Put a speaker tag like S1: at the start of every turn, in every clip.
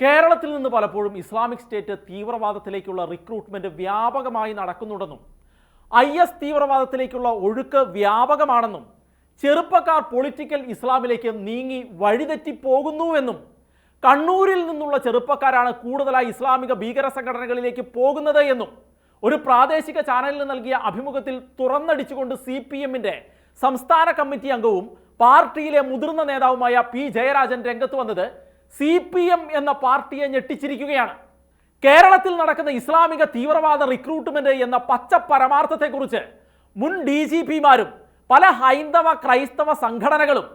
S1: കേരളത്തിൽ നിന്ന് പലപ്പോഴും ഇസ്ലാമിക് സ്റ്റേറ്റ് തീവ്രവാദത്തിലേക്കുള്ള റിക്രൂട്ട്മെന്റ് വ്യാപകമായി നടക്കുന്നുണ്ടെന്നും ഐ എസ് തീവ്രവാദത്തിലേക്കുള്ള ഒഴുക്ക് വ്യാപകമാണെന്നും ചെറുപ്പക്കാർ പൊളിറ്റിക്കൽ ഇസ്ലാമിലേക്ക് നീങ്ങി വഴിതെറ്റിപ്പോകുന്നുവെന്നും കണ്ണൂരിൽ നിന്നുള്ള ചെറുപ്പക്കാരാണ് കൂടുതലായി ഇസ്ലാമിക ഭീകര സംഘടനകളിലേക്ക് പോകുന്നത് എന്നും ഒരു പ്രാദേശിക ചാനലിന് നൽകിയ അഭിമുഖത്തിൽ തുറന്നടിച്ചുകൊണ്ട് സി പി എമ്മിന്റെ സംസ്ഥാന കമ്മിറ്റി അംഗവും പാർട്ടിയിലെ മുതിർന്ന നേതാവുമായ പി ജയരാജൻ രംഗത്ത് വന്നത് സി പി എം എന്ന പാർട്ടിയെ ഞെട്ടിച്ചിരിക്കുകയാണ്. കേരളത്തിൽ നടക്കുന്ന ഇസ്ലാമിക തീവ്രവാദ റിക്രൂട്ട്മെന്റ് എന്ന പച്ച പരമാർത്ഥത്തെക്കുറിച്ച് മുൻ ഡി ജി പിമാരും പല ഹൈന്ദവ ക്രൈസ്തവ സംഘടനകളും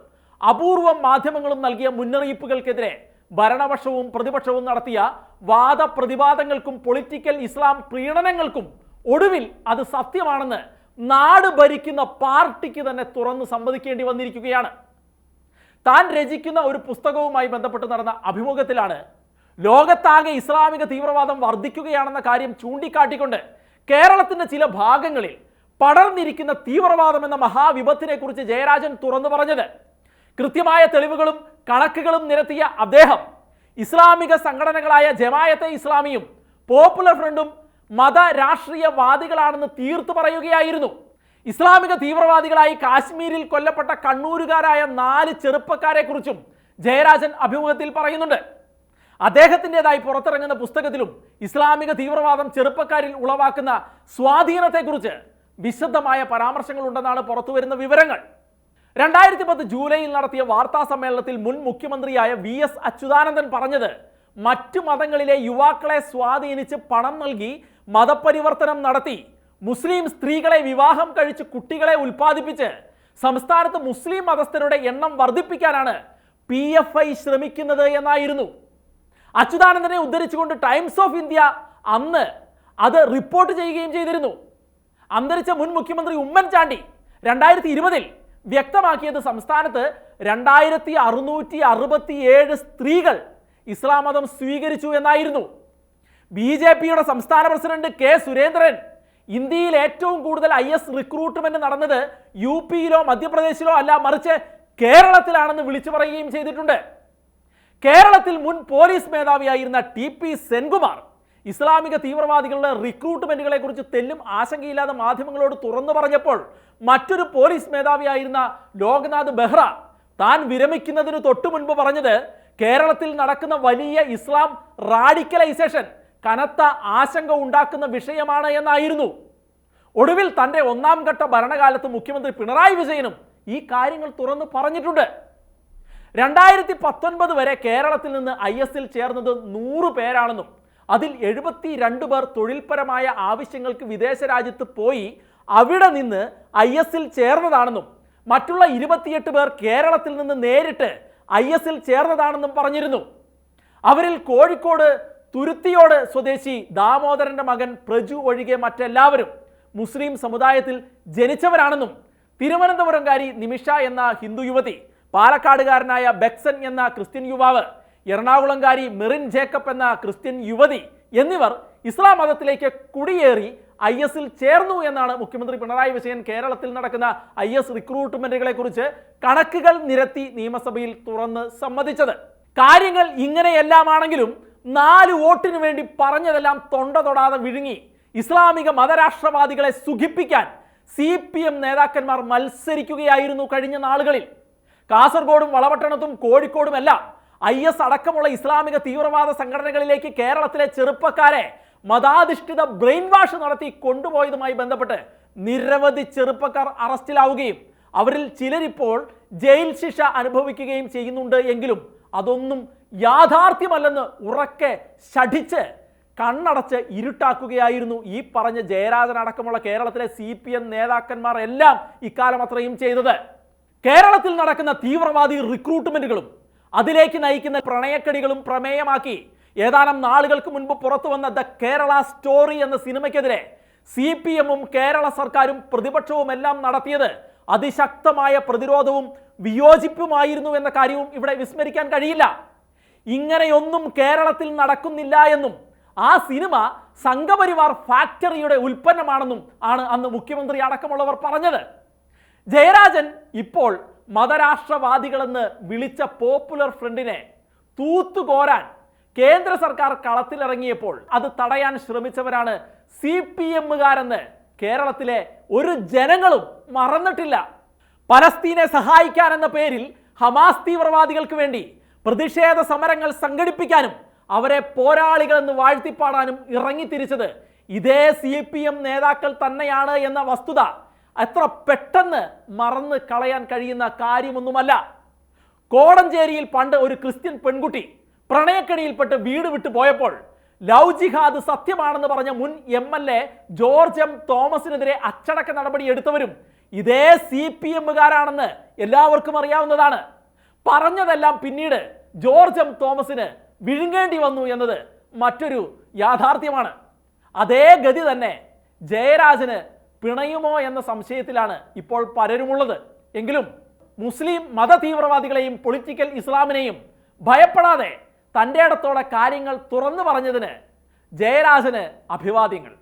S1: അപൂർവം മാധ്യമങ്ങളും നൽകിയ മുന്നറിയിപ്പുകൾക്കെതിരെ ഭരണപക്ഷവും പ്രതിപക്ഷവും നടത്തിയ വാദപ്രതിവാദങ്ങൾക്കും പൊളിറ്റിക്കൽ ഇസ്ലാം പ്രീണനങ്ങൾക്കും ഒടുവിൽ അത് സത്യമാണെന്ന് നാട് ഭരിക്കുന്ന പാർട്ടിക്ക് തന്നെ തുറന്ന് സമ്മതിക്കേണ്ടി വന്നിരിക്കുകയാണ്. താൻ രചിക്കുന്ന ഒരു പുസ്തകവുമായി ബന്ധപ്പെട്ട് നടന്ന അഭിമുഖത്തിലാണ് ലോകത്താകെ ഇസ്ലാമിക തീവ്രവാദം വർദ്ധിക്കുകയാണെന്ന കാര്യം ചൂണ്ടിക്കാട്ടിക്കൊണ്ട് കേരളത്തിന്റെ ചില ഭാഗങ്ങളിൽ പടർന്നിരിക്കുന്ന തീവ്രവാദം എന്ന മഹാവിപത്തിനെ കുറിച്ച് ജയരാജൻ തുറന്നു പറഞ്ഞത്. കൃത്യമായ തെളിവുകളും കണക്കുകളും നിരത്തിയ അദ്ദേഹം ഇസ്ലാമിക സംഘടനകളായ ജമായത്തെ ഇസ്ലാമിയും പോപ്പുലർ ഫ്രണ്ടും മത രാഷ്ട്രീയവാദികളാണെന്ന് തീർത്തു പറയുകയായിരുന്നു. ഇസ്ലാമിക തീവ്രവാദികളായി കാശ്മീരിൽ കൊല്ലപ്പെട്ട കണ്ണൂരുകാരായ നാല് ചെറുപ്പക്കാരെ കുറിച്ചും ജയരാജൻ അഭിമുഖത്തിൽ പറയുന്നുണ്ട്. അദ്ദേഹത്തിന്റെതായി പുറത്തിറങ്ങുന്ന പുസ്തകത്തിലും ഇസ്ലാമിക തീവ്രവാദം ചെറുപ്പക്കാരിൽ ഉളവാക്കുന്ന സ്വാധീനത്തെക്കുറിച്ച് വിശദമായ പരാമർശങ്ങളുണ്ടെന്നാണ് പുറത്തുവരുന്ന വിവരങ്ങൾ. രണ്ടായിരത്തി പത്ത് ജൂലൈയിൽ നടത്തിയ വാർത്താ സമ്മേളനത്തിൽ മുൻ മുഖ്യമന്ത്രിയായ വി എസ് അച്യുതാനന്ദൻ പറഞ്ഞത് മറ്റു മതങ്ങളിലെ യുവാക്കളെ സ്വാധീനിച്ച് പണം നൽകി മതപരിവർത്തനം നടത്തി മുസ്ലിം സ്ത്രീകളെ വിവാഹം കഴിച്ച് കുട്ടികളെ ഉൽപ്പാദിപ്പിച്ച് സംസ്ഥാനത്ത് മുസ്ലിം മതസ്ഥരുടെ എണ്ണം വർദ്ധിപ്പിക്കാനാണ് പി എഫ് ഐ ശ്രമിക്കുന്നത് എന്നായിരുന്നു. അച്യുതാനന്ദനെ ഉദ്ധരിച്ചുകൊണ്ട് ടൈംസ് ഓഫ് ഇന്ത്യ അന്ന് അത് റിപ്പോർട്ട് ചെയ്യുകയും ചെയ്തിരുന്നു. അന്തരിച്ച മുൻ മുഖ്യമന്ത്രി ഉമ്മൻചാണ്ടി രണ്ടായിരത്തി ഇരുപതിൽ വ്യക്തമാക്കിയത് സംസ്ഥാനത്ത് രണ്ടായിരത്തി അറുന്നൂറ്റി അറുപത്തിയേഴ് സ്ത്രീകൾ ഇസ്ലാം മതം സ്വീകരിച്ചു എന്നായിരുന്നു. ബി ജെ പിയുടെ സംസ്ഥാന പ്രസിഡന്റ് കെ സുരേന്ദ്രൻ ഇന്ത്യയിൽ ഏറ്റവും കൂടുതൽ ഐ എസ് റിക്രൂട്ട്മെന്റ് നടന്നത് യു പിയിലോ മധ്യപ്രദേശിലോ അല്ല മറിച്ച് കേരളത്തിലാണെന്ന് വിളിച്ചു പറയുകയും ചെയ്തിട്ടുണ്ട്. കേരളത്തിൽ മുൻ പോലീസ് മേധാവിയായിരുന്ന ടി പി സെൻകുമാർ ഇസ്ലാമിക തീവ്രവാദികളുടെ റിക്രൂട്ട്മെന്റുകളെ കുറിച്ച് തെല്ലും ആശങ്കയില്ലാതെ മാധ്യമങ്ങളോട് തുറന്നു പറഞ്ഞപ്പോൾ മറ്റൊരു പോലീസ് മേധാവിയായിരുന്ന ലോക്നാഥ് ബെഹ്റ താൻ വിരമിക്കുന്നതിന് തൊട്ടു മുൻപ് പറഞ്ഞത് കേരളത്തിൽ നടക്കുന്ന വലിയ ഇസ്ലാം റാഡിക്കലൈസേഷൻ കനത്ത ആശങ്ക ഉണ്ടാക്കുന്ന വിഷയമാണ് എന്നായിരുന്നു. ഒടുവിൽ തന്റെ ഒന്നാം ഘട്ട ഭരണകാലത്ത് മുഖ്യമന്ത്രി പിണറായി വിജയനും ഈ കാര്യങ്ങൾ തുറന്നു പറഞ്ഞിട്ടുണ്ട്. രണ്ടായിരത്തി പത്തൊൻപത് വരെ കേരളത്തിൽ നിന്ന് ഐ എസിൽ ചേർന്നത് നൂറ് പേരാണെന്നും അതിൽ എഴുപത്തി രണ്ട് പേർ തൊഴിൽപരമായ ആവശ്യങ്ങൾക്ക് വിദേശ രാജ്യത്ത് പോയി അവിടെ നിന്ന് ഐ എസിൽ ചേർന്നതാണെന്നും മറ്റുള്ള ഇരുപത്തിയെട്ട് പേർ കേരളത്തിൽ നിന്ന് നേരിട്ട് ഐ എസിൽ ചേർന്നതാണെന്നും പറഞ്ഞിരുന്നു. അവരിൽ കോഴിക്കോട് തുരുത്തിയോട് സ്വദേശി ദാമോദരന്റെ മകൻ പ്രജു ഒഴികെ മറ്റെല്ലാവരും മുസ്ലിം സമുദായത്തിൽ ജനിച്ചവരാണെന്നും തിരുവനന്തപുരംകാരി നിമിഷ എന്ന ഹിന്ദു യുവതി പാലക്കാടുകാരനായ ബെക്സൻ എന്ന ക്രിസ്ത്യൻ യുവാവ് എറണാകുളംകാരി മെറിൻ ജേക്കബ് എന്ന ക്രിസ്ത്യൻ യുവതി എന്നിവർ ഇസ്ലാം മതത്തിലേക്ക് കുടിയേറി ഐ എസിൽ ചേർന്നു എന്നാണ് മുഖ്യമന്ത്രി പിണറായി വിജയൻ കേരളത്തിൽ നടക്കുന്ന ഐ എസ് റിക്രൂട്ട്മെന്റുകളെ കുറിച്ച് കണക്കുകൾ നിരത്തി നിയമസഭയിൽ തുറന്ന് സമ്മതിച്ചത്. കാര്യങ്ങൾ ഇങ്ങനെയെല്ലാമാണെങ്കിലും നാല് വോട്ടിന് വേണ്ടി പറഞ്ഞതെല്ലാം തൊണ്ട തൊടാതെ വിഴുങ്ങി. ഇസ്ലാമിക മതരാഷ്ട്രവാദികളെ സുഖിപ്പിക്കാൻ സി പി എം നേതാക്കന്മാർ മത്സരിക്കുകയായിരുന്നു കഴിഞ്ഞ നാളുകളിൽ. കാസർഗോഡും വളപട്ടണത്തും കോഴിക്കോടും എല്ലാം ഐ എസ് അടക്കമുള്ള ഇസ്ലാമിക തീവ്രവാദ സംഘടനകളിലേക്ക് കേരളത്തിലെ ചെറുപ്പക്കാരെ മതാധിഷ്ഠിത ബ്രെയിൻ വാഷ് നടത്തി കൊണ്ടുപോയതുമായി ബന്ധപ്പെട്ട് നിരവധി ചെറുപ്പക്കാർ അറസ്റ്റിലാവുകയും അവരിൽ ചിലരിപ്പോൾ ജയിൽ ശിക്ഷ അനുഭവിക്കുകയും ചെയ്യുന്നുണ്ട് എങ്കിലും അതൊന്നും യാഥാർത്ഥ്യമല്ലെന്ന് ഉറക്കെ ശഠിച്ച് കണ്ണടച്ച് ഇരുട്ടാക്കുകയായിരുന്നു ഈ പറഞ്ഞ ജയരാജൻ അടക്കമുള്ള കേരളത്തിലെ സി പി എം നേതാക്കന്മാർ എല്ലാം ഇക്കാലം അത്രയും ചെയ്തത്. കേരളത്തിൽ നടക്കുന്ന തീവ്രവാദി റിക്രൂട്ട്മെന്റുകളും അതിലേക്ക് നയിക്കുന്ന പ്രണയക്കടികളും പ്രമേയമാക്കി. ഏതാനും നാളുകൾക്ക് മുൻപ് പുറത്തു വന്ന ദ കേരള സ്റ്റോറി എന്ന സിനിമയ്ക്കെതിരെ സി പി എമ്മും കേരള സർക്കാരും പ്രതിപക്ഷവും എല്ലാം നടത്തിയത് അതിശക്തമായ പ്രതിരോധവും വിയോജിപ്പുമായിരുന്നു എന്ന കാര്യവും ഇവിടെ വിസ്മരിക്കാൻ കഴിയില്ല. ഇങ്ങനെയൊന്നും കേരളത്തിൽ നടക്കുന്നില്ല എന്നും ആ സിനിമ സംഘപരിവാർ ഫാക്ടറിയുടെ ഉൽപ്പന്നമാണെന്നും ആണ് അന്ന് മുഖ്യമന്ത്രി അടക്കമുള്ളവർ പറഞ്ഞത്. ജയരാജൻ ഇപ്പോൾ മതരാഷ്ട്രവാദികളെന്ന് വിളിച്ച പോപ്പുലർ ഫ്രണ്ടിനെ തൂത്തുകോരാൻ കേന്ദ്ര സർക്കാർ കളത്തിലിറങ്ങിയപ്പോൾ അത് തടയാൻ ശ്രമിച്ചവരാണ് സി പി എമ്മുകാരെന്ന് കേരളത്തിലെ ഒരു ജനങ്ങളും മറന്നിട്ടില്ല. പലസ്തീനെ സഹായിക്കാനെന്ന പേരിൽ ഹമാസ് തീവ്രവാദികൾക്ക് വേണ്ടി പ്രതിഷേധ സമരങ്ങൾ സംഘടിപ്പിക്കാനും അവരെ പോരാളികൾ എന്ന് വാഴ്ത്തിപ്പാടാനും ഇറങ്ങിത്തിരിച്ചത് ഇതേ സി പി എം നേതാക്കൾ തന്നെയാണ് എന്ന വസ്തുത എത്ര പെട്ടെന്ന് മറന്ന് കളയാൻ കഴിയുന്ന കാര്യമൊന്നുമല്ല. കോടഞ്ചേരിയിൽ പണ്ട് ഒരു ക്രിസ്ത്യൻ പെൺകുട്ടി പ്രണയക്കണിയിൽപ്പെട്ട് വീട് വിട്ടു പോയപ്പോൾ ലവ് ജിഹാദ് സത്യമാണെന്ന് പറഞ്ഞ മുൻ M L A George M തോമസിനെതിരെ അച്ചടക്ക നടപടി എടുത്തവരും ഇതേ സി പി എമ്മുകാരാണെന്ന് എല്ലാവർക്കും അറിയാവുന്നതാണ്. പറഞ്ഞതെല്ലാം പിന്നീട് ജോർജ് എം തോമസിന് വിഴുങ്ങേണ്ടി വന്നു എന്നത് മറ്റൊരു യാഥാർത്ഥ്യമാണ്. അതേ ഗതി തന്നെ ജയരാജന് പിണയുമോ എന്ന സംശയത്തിലാണ് ഇപ്പോൾ പലരുമുള്ളത്. എങ്കിലും മുസ്ലിം മത തീവ്രവാദികളെയും പൊളിറ്റിക്കൽ ഇസ്ലാമിനെയും ഭയപ്പെടാതെ തന്റെ ഇടത്തോടെ കാര്യങ്ങൾ തുറന്നു പറഞ്ഞതിന് ജയരാജന് അഭിവാദ്യങ്ങൾ.